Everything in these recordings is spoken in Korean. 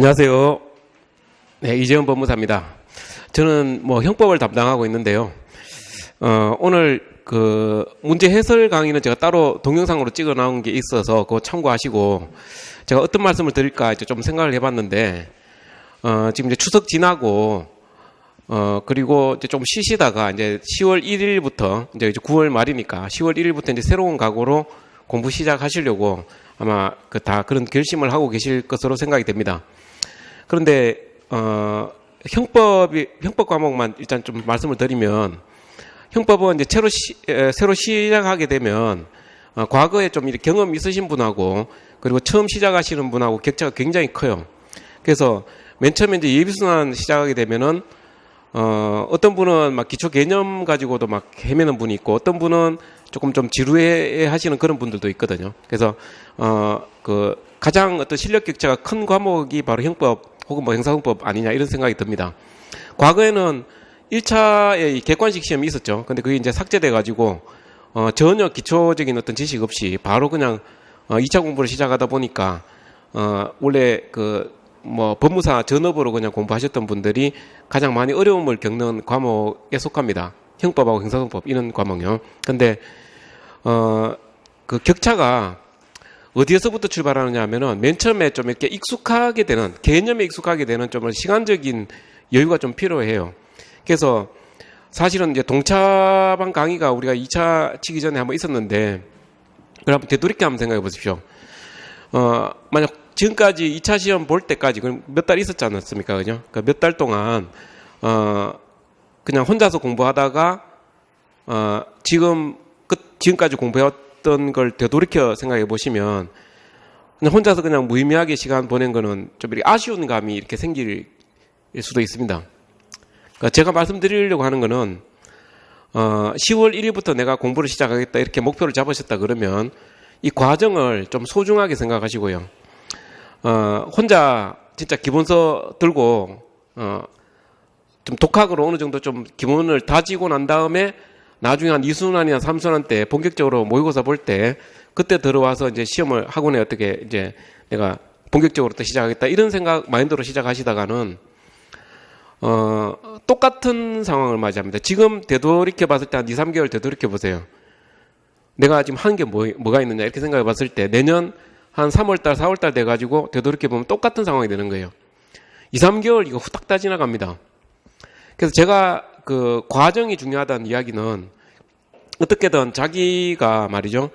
안녕하세요. 네, 이재현 법무사입니다. 저는 뭐 형법을 담당하고 있는데요. 어, 오늘 그 문제 해설 강의는 제가 따로 동영상으로 찍어 나온 게 있어서 그거 참고하시고 제가 어떤 말씀을 드릴까 이제 좀 생각을 해봤는데 어, 지금 이제 추석 지나고 어, 그리고 이제 좀 쉬시다가 이제 10월 1일부터 이제 이제 9월 말이니까 10월 1일부터 이제 새로운 각오로 공부 시작하시려고 아마 그 다 그런 결심을 하고 계실 것으로 생각이 됩니다. 그런데 어, 형법이 형법 과목만 일단 좀 말씀을 드리면 형법은 이제 새로 시, 에, 새로 시작하게 되면 어, 과거에 좀 이렇게 경험 있으신 분하고 그리고 처음 시작하시는 분하고 격차가 굉장히 커요. 그래서 맨 처음에 이제 예비순환 시작하게 되면은 어, 어떤 분은 막 기초 개념 가지고도 막 헤매는 분이 있고 어떤 분은 조금 좀 지루해 하시는 그런 분들도 있거든요. 그래서 어, 그 가장 어떤 실력 격차가 큰 과목이 바로 형법 혹은 뭐 형사형법 아니냐 이런 생각이 듭니다. 과거에는 1차에 객관식 시험이 있었죠. 근데 그게 이제 삭제돼 가지고 어, 전혀 기초적인 어떤 지식 없이 바로 그냥 어, 2차 공부를 시작하다 보니까 어, 원래 그 뭐 법무사 전업으로 그냥 공부하셨던 분들이 가장 많이 어려움을 겪는 과목에 속합니다. 형법하고 형사형법 이런 과목요. 근데 어, 그 격차가 어디에서부터 출발하느냐 하면은 맨 처음에 좀 이렇게 익숙하게 되는 개념에 익숙하게 되는 좀 시간적인 여유가 좀 필요해요. 그래서 사실은 이제 동차방 강의가 우리가 2차 치기 전에 한번 있었는데 그걸 한번 되돌이켜 한번 생각해 보십시오. 어, 만약 지금까지 2차 시험 볼 때까지 몇달 있었지 않았습니까? 그죠? 그러니까 몇 달 동안 어, 그냥 혼자서 공부하다가 어, 지금 끝 지금까지 공부해 왔던 걸 되돌이켜 생각해 보시면 그냥 혼자서 그냥 무의미하게 시간 보낸 거는 좀 이렇게 아쉬운 감이 이렇게 생길 수도 있습니다. 그러니까 제가 말씀드리려고 하는 거는 어, 10월 1일부터 내가 공부를 시작하겠다 이렇게 목표를 잡으셨다 그러면 이 과정을 좀 소중하게 생각하시고요. 어, 혼자 진짜 기본서 들고 어, 좀 독학으로 어느 정도 좀 기본을 다지고 난 다음에 나중에 한 2순환이나 3순환 때 본격적으로 모의고사 볼 때 그때 들어와서 이제 시험을 학원에 어떻게 이제 내가 본격적으로 또 시작하겠다 이런 생각 마인드로 시작하시다가는 어, 똑같은 상황을 맞이합니다. 지금 되돌이켜 봤을 때 한 2, 3개월 되돌이켜 보세요. 내가 지금 한게 뭐, 뭐가 있느냐 이렇게 생각해 봤을 때 내년 한 3월달, 4월달 돼가지고 되돌이켜 보면 똑같은 상황이 되는 거예요. 2, 3개월 이거 후딱 다 지나갑니다. 그래서 제가 그 과정이 중요하다는 이야기는 어떻게든 자기가 말이죠,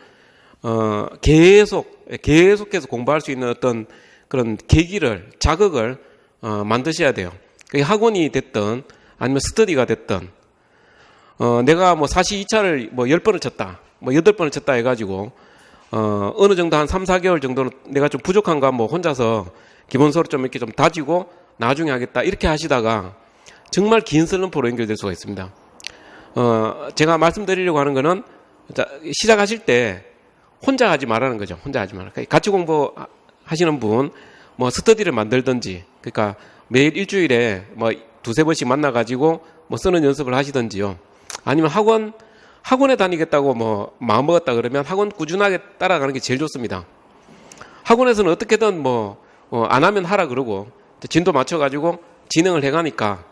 어, 계속, 계속해서 공부할 수 있는 어떤 그런 계기를, 자극을, 어, 만드셔야 돼요. 그게 학원이 됐든 아니면 스터디가 됐든, 어, 내가 뭐 사시 2차를 뭐 10번을 쳤다, 뭐 8번을 쳤다 해가지고, 어, 어느 정도 한 3, 4개월 정도는 내가 좀 부족한가 뭐 혼자서 기본서로 좀 이렇게 좀 다지고 나중에 하겠다 이렇게 하시다가 정말 긴 슬럼프로 연결될 수가 있습니다. 어, 제가 말씀드리려고 하는 거는 자, 시작하실 때 혼자 하지 말라는 거죠. 혼자 하지 말라. 같이 공부하시는 분, 뭐 스터디를 만들든지, 그러니까 매일 일주일에 뭐 두세 번씩 만나가지고 뭐 쓰는 연습을 하시든지요. 아니면 학원, 학원에 다니겠다고 뭐 마음 먹었다 그러면 학원 꾸준하게 따라가는 게 제일 좋습니다. 학원에서는 어떻게든 뭐, 어, 안 하면 하라 그러고 진도 맞춰가지고 진행을 해가니까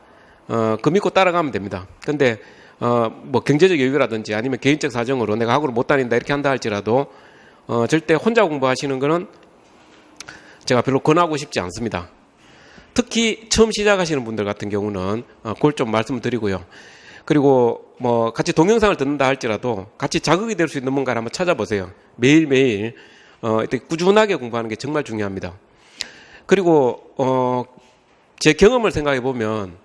어, 그 믿고 따라가면 됩니다. 근데 어, 뭐 경제적 여유라든지 아니면 개인적 사정으로 내가 학원을 못 다닌다 이렇게 한다 할지라도 어, 절대 혼자 공부하시는 거는 제가 별로 권하고 싶지 않습니다. 특히 처음 시작하시는 분들 같은 경우는 어, 그걸 좀 말씀을 드리고요. 그리고 뭐 같이 동영상을 듣는다 할지라도 같이 자극이 될 수 있는 뭔가를 한번 찾아보세요. 매일매일 어, 꾸준하게 공부하는 게 정말 중요합니다. 그리고 어, 제 경험을 생각해 보면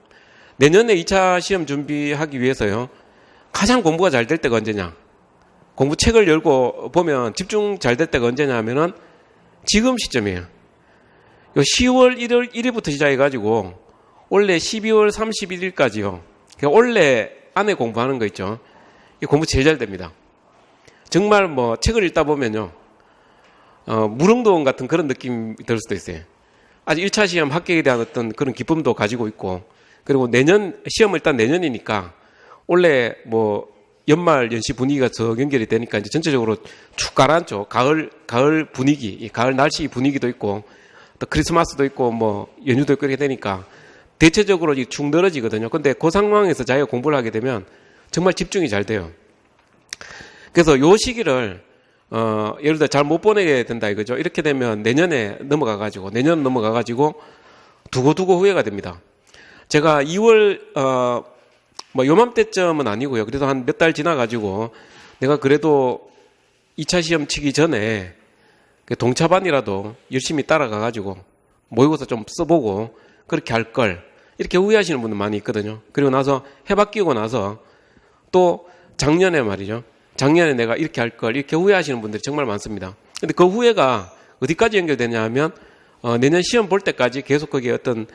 내년에 2차 시험 준비하기 위해서요. 가장 공부가 잘 될 때가 언제냐? 공부 책을 열고 보면 집중 잘 될 때가 언제냐 하면은 지금 시점이에요. 10월 1일 1일부터 시작해가지고 원래 12월 31일까지요. 원래 안에 공부하는 거 있죠. 이 공부 제일 잘 됩니다. 정말 뭐 책을 읽다 보면요. 어, 무릉도원 같은 그런 느낌이 들 수도 있어요. 아직 1차 시험 합격에 대한 어떤 그런 기쁨도 가지고 있고 그리고 내년 시험을 일단 내년이니까 원래 뭐 연말 연시 분위기가 더 연결이 되니까 이제 전체적으로 축 가라앉죠. 가을 가을 분위기, 가을 날씨 분위기도 있고 또 크리스마스도 있고 뭐 연휴도 있고 이렇게 되니까 대체적으로 이축 늘어지거든요. 근데 그 상황에서 자기가 공부를 하게 되면 정말 집중이 잘 돼요. 그래서 요 시기를 어, 예를 들어 잘 못 보내게 된다 이거죠. 이렇게 되면 내년에 넘어가 가지고 내년 넘어가 가지고 두고두고 후회가 됩니다. 제가 2월 어, 뭐 요맘때쯤은 아니고요. 그래도 한 몇 달 지나 가지고 내가 그래도 2차 시험 치기 전에 그 동차반이라도 열심히 따라가 가지고 모의고사 좀 써보고 그렇게 할 걸 이렇게 후회하시는 분들 많이 있거든요. 그리고 나서 해박 끼고 나서 또 작년에 말이죠. 작년에 내가 이렇게 할 걸 이렇게 후회하시는 분들이 정말 많습니다. 근데 그 후회가 어디까지 연결되냐 하면 어, 내년 시험 볼 때까지 계속 거기에 어떤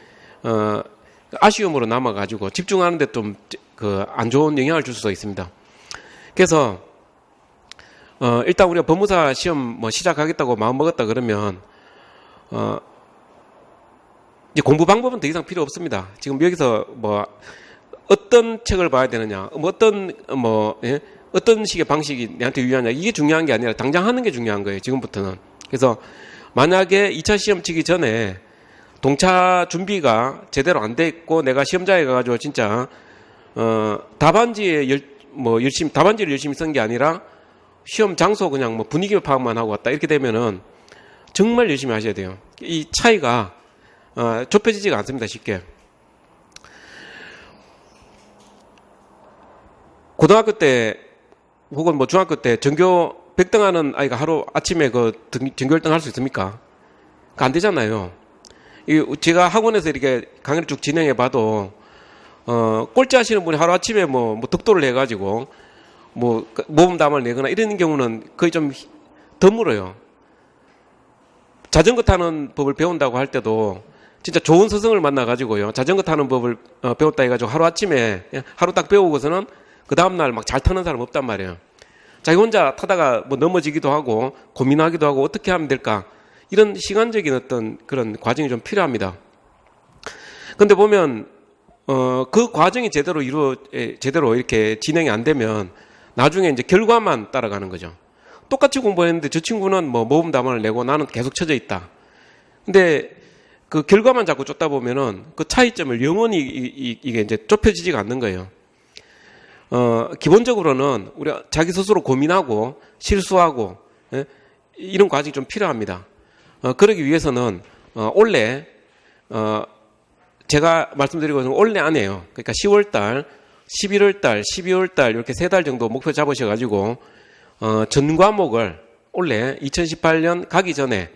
어, 아쉬움으로 남아가지고 집중하는데 좀 그 안 좋은 영향을 줄 수도 있습니다. 그래서 어, 일단 우리가 법무사 시험 뭐 시작하겠다고 마음 먹었다 그러면 어, 이제 공부 방법은 더 이상 필요 없습니다. 지금 여기서 뭐 어떤 책을 봐야 되느냐, 뭐 어떤 뭐 예? 어떤 식의 방식이 내한테 유리하냐 이게 중요한 게 아니라 당장 하는 게 중요한 거예요. 지금부터는. 그래서 만약에 2차 시험 치기 전에 동차 준비가 제대로 안 돼 있고 내가 시험장에 가가지고 진짜 어 답안지에 열, 뭐 열심히 답안지를 열심히 쓴 게 아니라 시험 장소 그냥 뭐 분위기 파악만 하고 왔다 이렇게 되면은 정말 열심히 하셔야 돼요. 이 차이가 어, 좁혀지지가 않습니다. 쉽게. 고등학교 때 혹은 뭐 중학교 때 전교 100등 하는 아이가 하루 아침에 그 등- 전교 1등 할 수 있습니까? 그안 되잖아요. 이 제가 학원에서 이렇게 강의를 쭉 진행해 봐도 어, 꼴찌 하시는 분이 하루 아침에 뭐, 뭐 득도를 해가지고 뭐 모범담을 내거나 이런 경우는 거의 좀 히- 드물어요. 자전거 타는 법을 배운다고 할 때도 진짜 좋은 스승을 만나가지고요. 자전거 타는 법을 어, 배웠다 해가지고 하루 아침에 그냥 하루 딱 배우고서는 그 다음날 막 잘 타는 사람 없단 말이에요. 자기 혼자 타다가 뭐 넘어지기도 하고 고민하기도 하고 어떻게 하면 될까 이런 시간적인 어떤 그런 과정이 좀 필요합니다. 근데 보면 어, 그 과정이 제대로 이루어 에, 제대로 이렇게 진행이 안 되면 나중에 이제 결과만 따라가는 거죠. 똑같이 공부했는데 저 친구는 뭐 모범 답안을 내고 나는 계속 쳐져 있다. 근데 그 결과만 자꾸 쫓다 보면은 그 차이점을 영원히 이, 이, 이게 이제 좁혀지지가 않는 거예요. 어, 기본적으로는 우리 가 자기 스스로 고민하고 실수하고 예? 이런 과정이 좀 필요합니다. 어, 그러기 위해서는 어, 올해 어, 제가 말씀드리고 있는 건 올해 안에요. 그러니까 10월 달, 11월 달, 12월 달 이렇게 세 달 정도 목표 잡으셔 가지고 어, 전 과목을 올해 2018년 가기 전에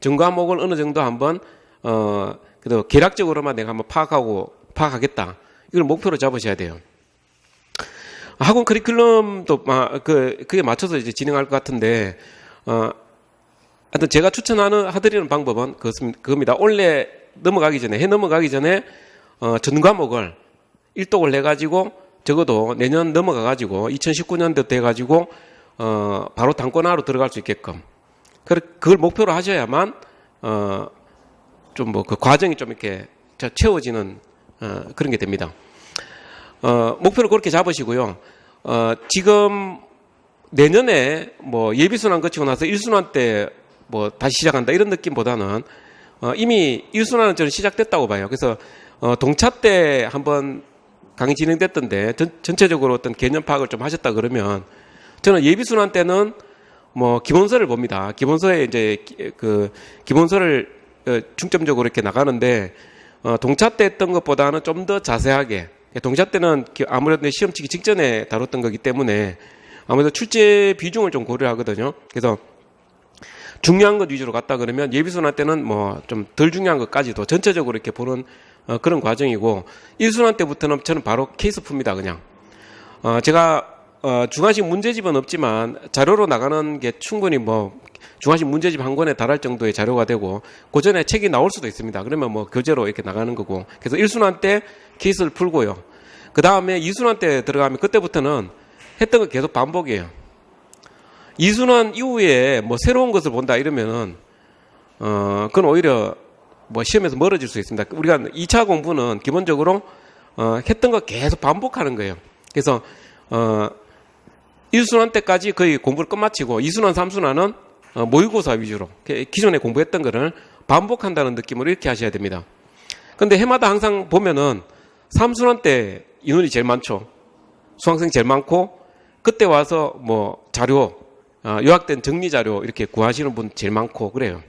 전 과목을 어느 정도 한번 어, 그래도 계략적으로만 내가 한번 파악하고 파악하겠다. 이걸 목표로 잡으셔야 돼요. 학원 커리큘럼도 마- 그 그게 맞춰서 이제 진행할 것 같은데 어 하여튼 제가 추천하는 하드리는 방법은 그겁니다. 올해 넘어가기 전에 해 넘어가기 전에 어 전 과목을 일독을 해 가지고 적어도 내년 넘어가 가지고 2019년도 돼 가지고 어 바로 단권화로 들어갈 수 있게끔 그- 그걸 목표로 하셔야만 어 좀 뭐 그 과정이 좀 이렇게 저- 채워지는 어 그런 게 됩니다. 어, 목표를 그렇게 잡으시고요. 어, 지금 내년에 뭐 예비순환 거치고 나서 1순환 때 뭐 다시 시작한다 이런 느낌보다는 어, 이미 1순환은 저는 시작됐다고 봐요. 그래서 어, 동차 때 한번 강의 진행됐던데 전, 전체적으로 어떤 개념 파악을 좀 하셨다 그러면 저는 예비순환 때는 뭐 기본서를 봅니다. 기본서에 이제 기- 그 기본서를 어, 중점적으로 이렇게 나가는데 어, 동차 때 했던 것보다는 좀 더 자세하게 동차 때는 기- 아무래도 시험 치기 직전에 다뤘던 거기 때문에 아무래도 출제 비중을 좀 고려하거든요. 그래서 중요한 것 위주로 갔다 그러면 예비순환 때는 뭐 좀 덜 중요한 것까지도 전체적으로 이렇게 보는 어, 그런 과정이고 일순환 때부터는 저는 바로 케이스 풉니다 그냥 어, 제가 어, 중간식 문제집은 없지만 자료로 나가는 게 충분히 뭐 중간식 문제집 한 권에 달할 정도의 자료가 되고 그 전에 책이 나올 수도 있습니다. 그러면 뭐 교재로 이렇게 나가는 거고 그래서 일순환 때 케이스를 풀고요. 그 다음에 이순환 때 들어가면 그때부터는 했던 거 계속 반복이에요. 이순환 이후에 뭐 새로운 것을 본다 이러면은 어 그건 오히려 뭐 시험에서 멀어질 수 있습니다. 우리가 2차 공부는 기본적으로 어 했던 거 계속 반복하는 거예요. 그래서 어 1순환 때까지 거의 공부를 끝마치고 2순환, 3순환은 어, 모의고사 위주로 기- 기존에 공부했던 거를 반복한다는 느낌으로 이렇게 하셔야 됩니다. 근데 해마다 항상 보면은 삼순환 때 인원이 제일 많죠. 수강생 제일 많고 그때 와서 뭐 자료 아, 요약된 정리 자료 이렇게 구하시는 분 제일 많고 그래요.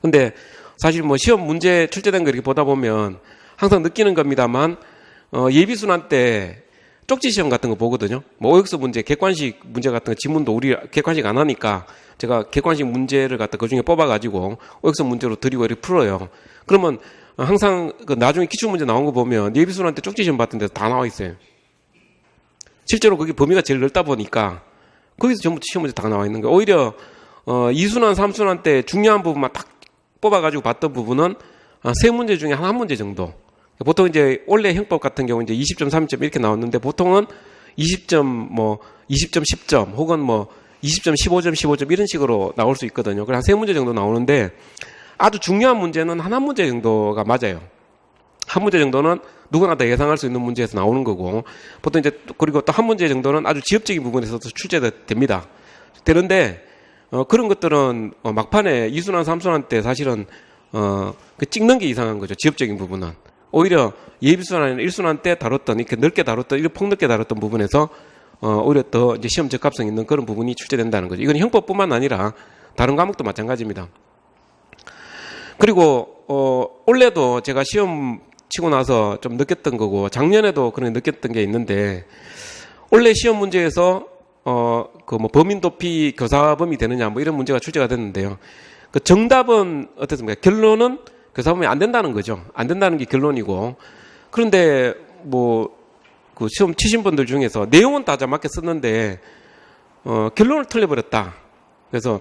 근데 사실 뭐 시험 문제 출제된 거 이렇게 보다 보면 항상 느끼는 겁니다만 어, 예비 순환 때 쪽지 시험 같은 거 보거든요. 뭐 OX 문제, 객관식 문제 같은 거 지문도 우리 객관식 안 하니까 제가 객관식 문제를 갖다 그 중에 뽑아가지고 OX 문제로 드리고 이렇게 풀어요. 그러면 항상 그 나중에 기출 문제 나온 거 보면 예비 순환 때 쪽지 시험 봤던 데서 다 나와 있어요. 실제로 그게 범위가 제일 넓다 보니까 거기서 전부 시험 문제 다 나와 있는 거예요. 오히려 어, 2순환, 3순환 때 중요한 부분만 딱 뽑아가지고 봤던 부분은 아, 세 문제 중에 한, 한 문제 정도. 보통 이제 원래 형법 같은 경우 이제 20점, 30점 이렇게 나왔는데 보통은 20점, 뭐 20점, 10점 혹은 뭐 20점, 15점, 15점 이런 식으로 나올 수 있거든요. 그래서 한 세 문제 정도 나오는데 아주 중요한 문제는 한 한 문제 정도가 맞아요. 한 문제 정도는 누구나 다 예상할 수 있는 문제에서 나오는 거고 보통 이제 또- 그리고 또 한 문제 정도는 아주 지엽적인 부분에서도 출제됩니다. 되는데 어, 그런 것들은 어, 막판에 이순환, 삼순환 때 사실은 어, 그 찍는 게 이상한 거죠. 지엽적인 부분은 오히려 예비순환이나 일순환 때 다뤘던 이렇게 넓게 다뤘던 이렇게 폭넓게 다뤘던 부분에서 어, 오히려 더 이제 시험 적합성 있는 그런 부분이 출제된다는 거죠. 이건 형법뿐만 아니라 다른 과목도 마찬가지입니다. 그리고 어, 올해도 제가 시험 치고 나서 좀 느꼈던 거고 작년에도 그런 느꼈던 게 있는데 올해 시험 문제에서 어 그 뭐 범인 도피 교사범이 되느냐 뭐 이런 문제가 출제가 됐는데요. 그 정답은 어떻습니까? 결론은 교사범이 안 된다는 거죠. 안 된다는 게 결론이고 그런데 뭐 그 시험 치신 분들 중에서 내용은 다 맞게 썼는데 어 결론을 틀려버렸다. 그래서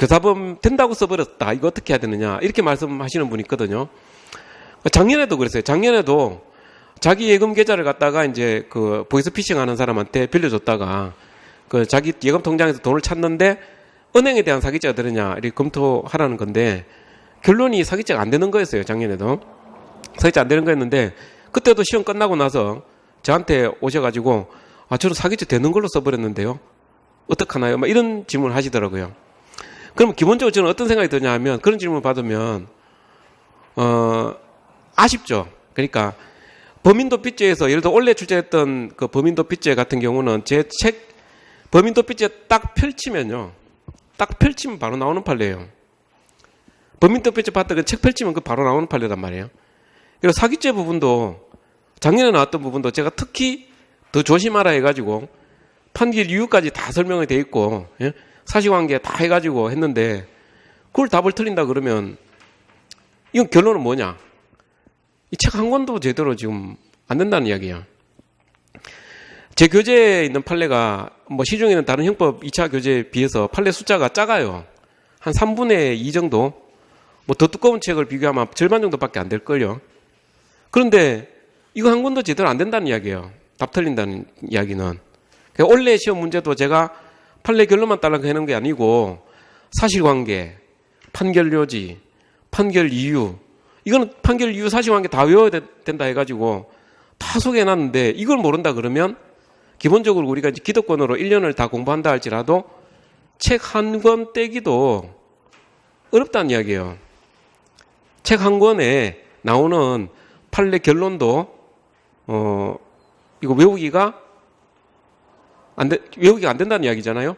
교사범 된다고 써버렸다. 이거 어떻게 해야 되느냐. 이렇게 말씀하시는 분이 있거든요. 작년에도 그랬어요. 작년에도 자기 예금 계좌를 갖다가 이제 그 보이스 피싱 하는 사람한테 빌려줬다가 그 자기 예금 통장에서 돈을 찾는데 은행에 대한 사기죄가 되느냐 이렇게 검토하라는 건데 결론이 사기죄가 안 되는 거였어요. 작년에도. 사기죄 안 되는 거였는데 그때도 시험 끝나고 나서 저한테 오셔가지고 아, 저는 사기죄 되는 걸로 써버렸는데요. 어떡하나요? 막 이런 질문을 하시더라고요. 그럼 기본적으로 저는 어떤 생각이 드냐 하면 그런 질문을 받으면 어 아쉽죠. 그러니까 범인도 빚죄에서 예를 들어 원래 출제했던 그 범인도 빚죄 같은 경우는 제 책 범인도 빚죄 딱 펼치면요. 딱 펼치면 바로 나오는 판례예요. 범인도 빚죄 봤던 그 책 펼치면 그 바로 나오는 판례란 말이에요. 그리고 사기죄 부분도 작년에 나왔던 부분도 제가 특히 더 조심하라 해가지고 판결 이유까지 다 설명이 돼 있고 예? 사실관계 다 해가지고 했는데 그걸 답을 틀린다 그러면 이건 결론은 뭐냐? 이 책 한 권도 제대로 지금 안 된다는 이야기야. 제 교재에 있는 판례가 뭐 시중에는 다른 형법 2차 교재에 비해서 판례 숫자가 작아요. 한 3분의 2 정도? 뭐 더 두꺼운 책을 비교하면 절반 정도밖에 안 될걸요. 그런데 이거 한 권도 제대로 안 된다는 이야기예요. 답 틀린다는 이야기는. 그러니까 원래 시험 문제도 제가 판례 결론만 따라가 하는 게 아니고 사실관계, 판결 요지, 판결 이유, 이거는 판결 이유 사실관계 다 외워야 되- 된다 해가지고 다 소개해놨는데 이걸 모른다 그러면 기본적으로 우리가 이제 기득권으로 1년을 다 공부한다 할지라도 책 한 권 떼기도 어렵다는 이야기예요. 책 한 권에 나오는 판례 결론도 어 이거 외우기가 안 돼, 외우기가 안 된다는 이야기잖아요.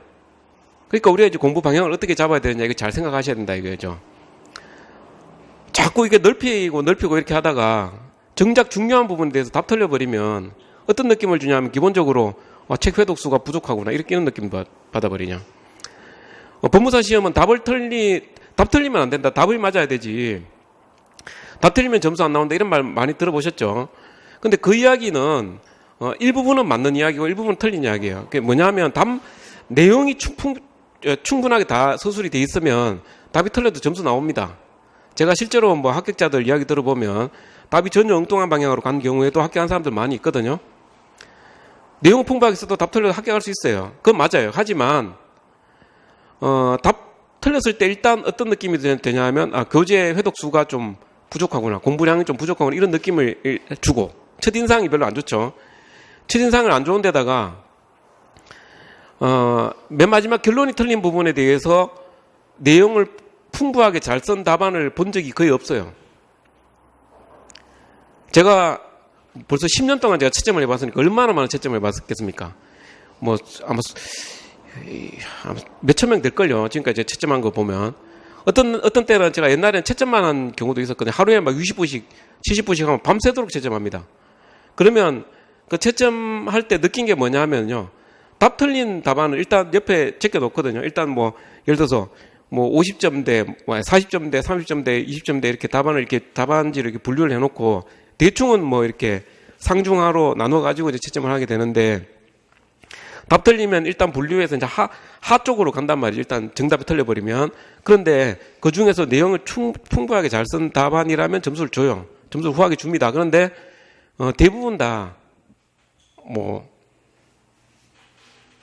그러니까 우리가 이제 공부 방향을 어떻게 잡아야 되느냐 이거 잘 생각하셔야 된다 이거죠. 자꾸 이게 넓히고 넓히고 이렇게 하다가 정작 중요한 부분에 대해서 답 틀려버리면 어떤 느낌을 주냐면 기본적으로 아, 책 회독수가 부족하구나 이렇게 이런 느낌 받- 받아버리냐. 어, 법무사 시험은 답을 틀리 답 틀리면 안 된다. 답을 맞아야 되지. 답 틀리면 점수 안 나온다 이런 말 많이 들어보셨죠? 근데 그 이야기는 어, 일부분은 맞는 이야기고 일부분은 틀린 이야기예요. 그게 뭐냐면 답 내용이 충분, 어, 충분하게 다 서술이 돼 있으면 답이 틀려도 점수 나옵니다. 제가 실제로 뭐 합격자들 이야기 들어보면 답이 전혀 엉뚱한 방향으로 간 경우에도 합격한 사람들 많이 있거든요. 내용 풍부하게 써도 답 틀려도 합격할 수 있어요. 그건 맞아요. 하지만 어, 답 틀렸을 때 일단 어떤 느낌이 되- 되냐 하면 아, 교재 회독 수가 좀 부족하구나. 공부량이 좀 부족하구나. 이런 느낌을 일- 주고 첫 인상이 별로 안 좋죠. 첫 인상을 안 좋은 데다가 어, 맨 마지막 결론이 틀린 부분에 대해서 내용을 풍부하게 잘 쓴 답안을 본 적이 거의 없어요. 제가 벌써 10년 동안 제가 채점을 해봤으니까 얼마나 많은 채점을 해봤겠습니까? 뭐 아마 몇천 명 될걸요. 지금까지 채점한 거 보면 어떤 어떤 때는 제가 옛날에는 채점만 한 경우도 있었거든요. 하루에 막 60분씩, 70분씩 하면 밤새도록 채점합니다. 그러면 그 채점할 때 느낀 게 뭐냐 하면요. 답 틀린 답안을 일단 옆에 제껴 놓거든요. 일단 뭐 예를 들어서 뭐 50점대, 뭐 40점대, 30점대, 20점대 이렇게 답안을 이렇게 답안지를 이렇게 분류를 해놓고 대충은 뭐 이렇게 상중하로 나눠 가지고 이제 채점을 하게 되는데 답 틀리면 일단 분류해서 이제 하, 하 쪽으로 간단 말이죠. 일단 정답이 틀려버리면. 그런데 그 중에서 내용을 충, 풍부하게 잘 쓴 답안이라면 점수를 줘요. 점수를 후하게 줍니다. 그런데, 어, 대부분 다, 뭐,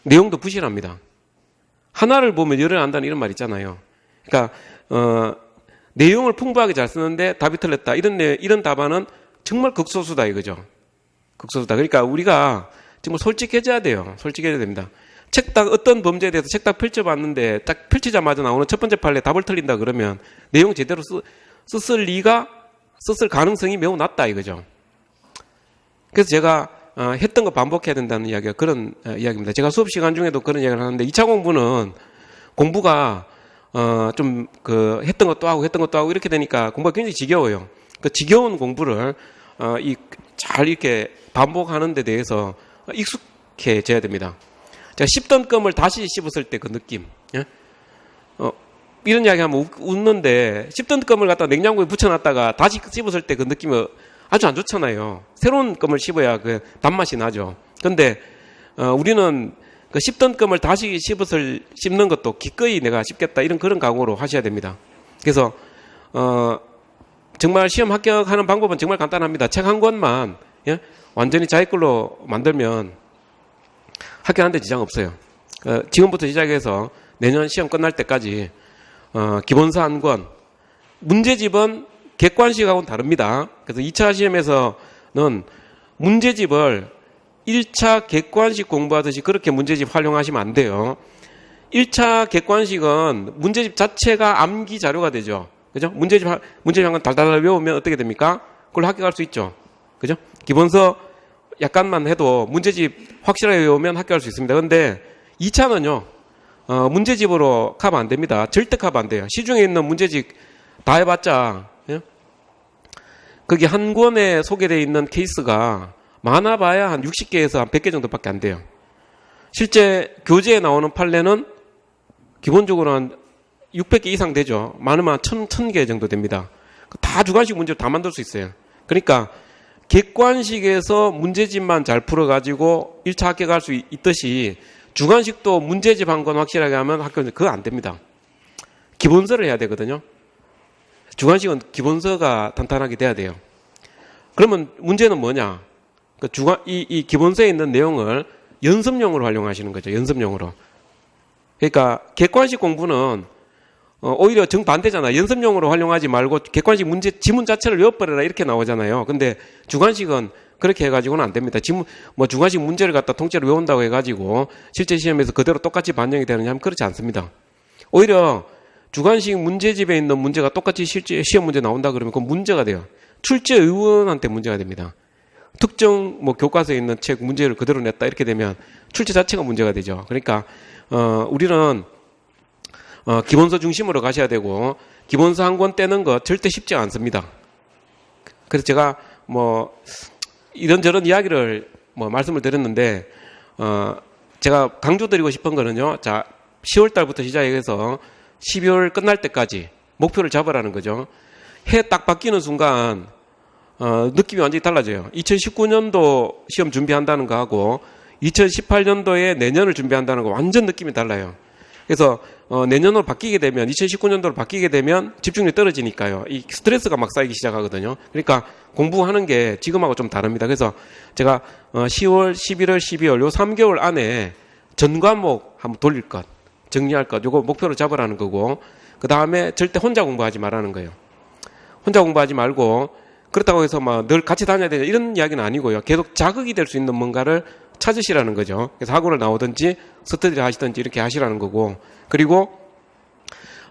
내용도 부실합니다. 하나를 보면 열을 안다는 이런 말 있잖아요. 그러니까, 어, 내용을 풍부하게 잘 쓰는데 답이 틀렸다. 이런, 내- 이런 답안은 정말 극소수다 이거죠. 극소수다. 그러니까 우리가 정말 솔직해져야 돼요. 솔직해져야 됩니다. 책딱 어떤 범죄에 대해서 책딱 펼쳐봤는데 딱 펼치자마자 나오는 첫 번째 판에 답을 틀린다 그러면 내용 제대로 쓰, 썼을 리가 썼을 가능성이 매우 낮다 이거죠. 그래서 제가 어, 했던 거 반복해야 된다는 이야기가 그런 어, 이야기입니다. 제가 수업 시간 중에도 그런 이야기를 하는데 2차 공부는 공부가 어, 좀 그 했던 것도 하고 했던 것도 하고 이렇게 되니까 공부가 굉장히 지겨워요. 그 지겨운 공부를 어, 이 잘 이렇게 반복하는 데 대해서 익숙해져야 됩니다. 제가 씹던 껌을 다시 씹었을 때 그 느낌. 예? 어, 이런 이야기 하면 웃- 웃는데 씹던 껌을 갖다 냉장고에 붙여놨다가 다시 씹었을 때 그 느낌이 아주 안 좋잖아요. 새로운 껌을 씹어야 그 단맛이 나죠. 근데 어, 우리는 그 씹던 껌을 다시 씹었을 씹는 것도 기꺼이 내가 씹겠다 이런 그런 각오로 하셔야 됩니다. 그래서 어, 정말 시험 합격하는 방법은 정말 간단합니다. 책 한 권만 예? 완전히 자기 걸로 만들면 합격하는데 지장 없어요. 어, 지금부터 시작해서 내년 시험 끝날 때까지 어, 기본서 한 권, 문제집은 객관식하고는 다릅니다. 그래서 2차 시험에서는 문제집을 1차 객관식 공부하듯이 그렇게 문제집 활용하시면 안 돼요. 1차 객관식은 문제집 자체가 암기 자료가 되죠. 그죠? 문제집, 하- 문제집 한건 달달달 외우면 어떻게 됩니까? 그걸로 합격할 수 있죠. 그죠? 기본서 약간만 해도 문제집 확실하게 외우면 합격할 수 있습니다. 근데 2차는요, 어, 문제집으로 카브 안 됩니다. 절대 카브 안 돼요. 시중에 있는 문제집 다 해봤자, 예? 거기 한 권에 소개되어 있는 케이스가 많아봐야 한 60개에서 한 100개 정도밖에 안 돼요. 실제 교재에 나오는 판례는 기본적으로 한 600개 이상 되죠. 많으면 1000, 1000개 정도 됩니다. 다 주관식 문제를 다 만들 수 있어요. 그러니까 객관식에서 문제집만 잘 풀어가지고 1차 합격할 수 있- 있듯이 주관식도 문제집 한권 확실하게 하면 합격, 그거 안 됩니다. 기본서를 해야 되거든요. 주관식은 기본서가 탄탄하게 돼야 돼요. 그러면 문제는 뭐냐? 그 주관, 이, 이 기본서에 있는 내용을 연습용으로 활용하시는 거죠. 연습용으로. 그러니까 객관식 공부는 어, 오히려 정반대잖아. 연습용으로 활용하지 말고 객관식 문제, 지문 자체를 외워버려라 이렇게 나오잖아요. 근데 주관식은 그렇게 해가지고는 안 됩니다. 지문, 뭐 주관식 문제를 갖다 통째로 외운다고 해가지고 실제 시험에서 그대로 똑같이 반영이 되느냐 하면 그렇지 않습니다. 오히려 주관식 문제집에 있는 문제가 똑같이 실제 시험 문제 나온다 그러면 그건 문제가 돼요. 출제 의원한테 문제가 됩니다. 특정 뭐 교과서에 있는 책 문제를 그대로 냈다 이렇게 되면 출제 자체가 문제가 되죠. 그러니까 어 우리는 어 기본서 중심으로 가셔야 되고 기본서 한 권 떼는 거 절대 쉽지 않습니다. 그래서 제가 뭐 이런저런 이야기를 뭐 말씀을 드렸는데 어 제가 강조드리고 싶은 거는요. 자 10월 달부터 시작해서 12월 끝날 때까지 목표를 잡으라는 거죠. 해 딱 바뀌는 순간 어, 느낌이 완전히 달라져요. 2019년도 시험 준비한다는 거하고 2018년도에 내년을 준비한다는 거 완전 느낌이 달라요. 그래서 어, 내년으로 바뀌게 되면 2019년도로 바뀌게 되면 집중력이 떨어지니까요. 이 스트레스가 막 쌓이기 시작하거든요. 그러니까 공부하는 게 지금하고 좀 다릅니다. 그래서 제가 어, 10월, 11월, 12월 요 3개월 안에 전 과목 한번 돌릴 것, 정리할 것, 요거 목표로 잡으라는 거고 그 다음에 절대 혼자 공부하지 말라는 거예요. 혼자 공부하지 말고 그렇다고 해서 막 늘 같이 다녀야 되냐 이런 이야기는 아니고요. 계속 자극이 될 수 있는 뭔가를 찾으시라는 거죠. 그래서 학원을 나오든지 스터디를 하시든지 이렇게 하시라는 거고 그리고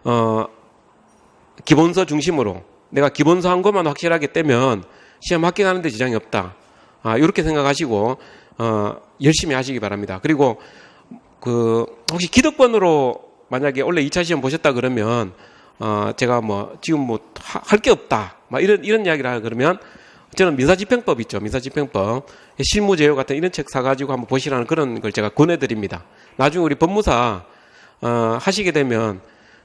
어 기본서 중심으로 내가 기본서 한 것만 확실하게 떼면 시험 합격하는데 지장이 없다. 아, 이렇게 생각하시고 어, 열심히 하시기 바랍니다. 그리고 그 혹시 기득권으로 만약에 원래 2차 시험 보셨다 그러면 어, 제가 뭐 지금 뭐 할 게 없다. 막 이런 이런 이야기를 하려 그러면 저는 민사집행법 있죠. 민사집행법 실무제요 같은 이런 책 사가지고 한번 보시라는 그런 걸 제가 권해드립니다. 나중에 우리 법무사 어, 하시게 되면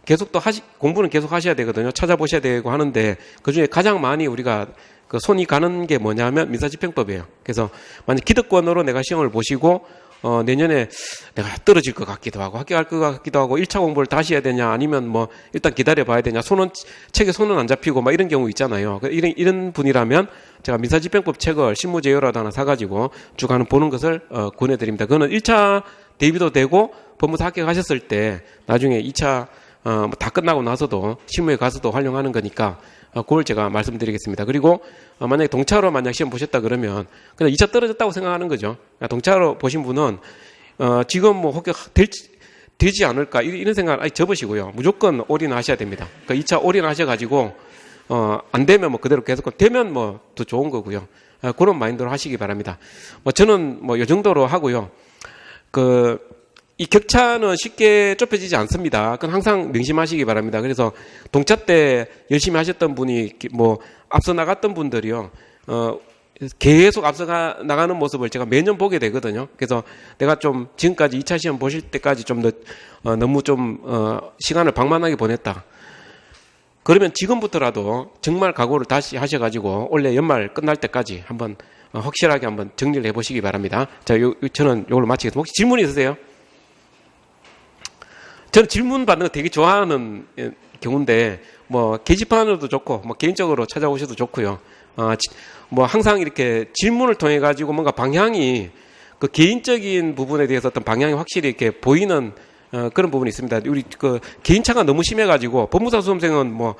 계속 또 하시, 공부는 계속 하셔야 되거든요. 찾아보셔야 되고 하는데 그 중에 가장 많이 우리가 그 손이 가는 게 뭐냐면 민사집행법이에요. 그래서 만약 기득권으로 내가 시험을 보시고 어, 내년에 내가 떨어질 것 같기도 하고 합격할 것 같기도 하고 1차 공부를 다시 해야 되냐 아니면 뭐 일단 기다려 봐야 되냐 손은 책에 손은 안 잡히고 막 이런 경우 있잖아요. 그 이런 이런 분이라면 제가 민사집행법 책을 신무제요라도 하나 사가지고 쭉 하는 보는 것을 어, 권해드립니다. 그거는 1차 대비도 되고 법무사 합격하셨을 때 나중에 2차 어, 뭐다 끝나고 나서도 실무에 가서도 활용하는 거니까 어, 그걸 제가 말씀드리겠습니다. 그리고 어, 만약에 동차로 만약 시험 보셨다 그러면 그냥 2차 떨어졌다고 생각하는 거죠. 그러니까 동차로 보신 분은 어, 지금 뭐 합격 될지 되지 않을까 이- 이런 생각 아니 접으시고요. 무조건 올인하셔야 됩니다. 그러니까 2차 올인하셔가지고 어, 안 되면 뭐 그대로 계속 되면 뭐 더 좋은 거고요. 어, 그런 마인드로 하시기 바랍니다. 뭐 저는 뭐 이 정도로 하고요. 그, 이 격차는 쉽게 좁혀지지 않습니다. 그건 항상 명심하시기 바랍니다. 그래서 동차 때 열심히 하셨던 분이 뭐 앞서 나갔던 분들이요, 어, 계속 앞서 가- 나가는 모습을 제가 매년 보게 되거든요. 그래서 내가 좀 지금까지 2차 시험 보실 때까지 좀 더, 어, 너무 좀, 어, 시간을 방만하게 보냈다. 그러면 지금부터라도 정말 각오를 다시 하셔가지고 올해 연말 끝날 때까지 한번 어, 확실하게 한번 정리를 해보시기 바랍니다. 자, 요, 요- 저는 이걸로 마치겠습니다. 혹시 질문 있으세요? 저는 질문 받는 거 되게 좋아하는 예, 경우인데 뭐 게시판으로도 좋고 뭐 개인적으로 찾아오셔도 좋고요. 어, 지- 뭐 항상 이렇게 질문을 통해 가지고 뭔가 방향이 그 개인적인 부분에 대해서 어떤 방향이 확실히 이렇게 보이는 어, 그런 부분이 있습니다. 우리 그 개인차가 너무 심해가지고 법무사 수험생은 뭐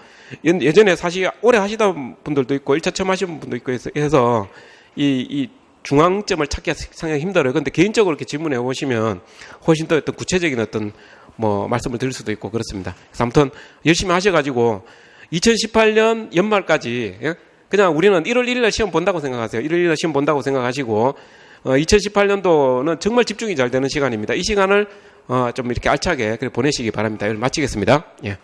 예- 예전에 사실 오래 하시던 분들도 있고 1차 처음 하신 분도 있고 해서- 해서 이, 이 중앙점을 찾기가 상당히 힘들어요. 근데 개인적으로 이렇게 질문해 보시면 훨씬 더 어떤 구체적인 어떤 뭐 말씀을 드릴 수도 있고 그렇습니다. 그래서 아무튼 열심히 하셔가지고 2018년 연말까지 예? 그냥 우리는 1월 1일 날 시험 본다고 생각하세요. 1월 1일 날 시험 본다고 생각하시고 어, 2018년도는 정말 집중이 잘 되는 시간입니다. 이 시간을 어, 좀 이렇게 알차게 보내시기 바랍니다. 마치겠습니다. 예.